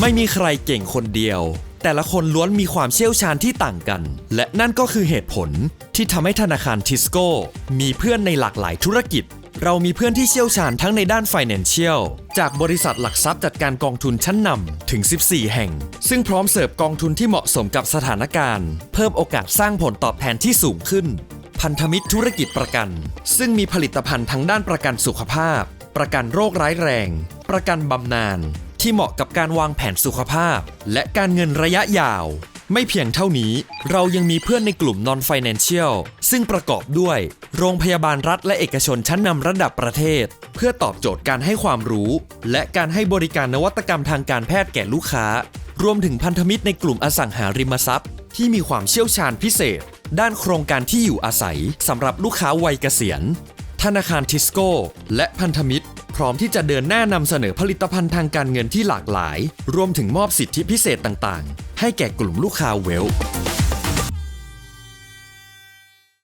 ไม่มีใครเก่งคนเดียว แต่ละคนล้วนมีความเชี่ยวชาญที่ต่างกัน และนั่นก็คือเหตุผลที่ทำให้ธนาคารทิสโก้ มีเพื่อนในหลากหลายธุรกิจ เรามีเพื่อนที่เชี่ยวชาญทั้งในด้าน Financial จากบริษัทหลักทรัพย์จัดการกองทุนชั้นนำถึง 14 แห่ง ซึ่งพร้อมเสิร์ฟกองทุนที่เหมาะสมกับสถานการณ์ เพิ่มโอกาสสร้างผลตอบแทนที่สูงขึ้น พันธมิตรธุรกิจประกัน ซึ่งมีผลิตภัณฑ์ทั้งด้านประกันสุขภาพ ประกันโรคร้ายแรง ประกันบำนาญ ที่เหมาะกับการวางแผนสุขภาพ และการเงินระยะยาว ไม่เพียงเท่านี้ เรายังมีเพื่อนในกลุ่ม non financial ซึ่งประกอบด้วย โรงพยาบาลรัฐและเอกชนชั้นนำระดับประเทศ เพื่อตอบโจทย์การให้ความรู้ และการให้บริการนวัตกรรมทางการแพทย์แก่ลูกค้า รวมถึงพันธมิตรในกลุ่มอสังหาริมทรัพย์ ที่มีความเชี่ยวชาญพิเศษ ด้านโครงการที่อยู่อาศัยสำหรับลูกค้าวัยเกษียณธนาคารทิสโก้ และพันธมิตร พร้อมที่จะเดินหน้านำเสนอผลิตภัณฑ์ทางการเงินที่หลากหลาย รวมถึงมอบสิทธิพิเศษต่างๆ ให้แก่กลุ่มลูกค้าเวล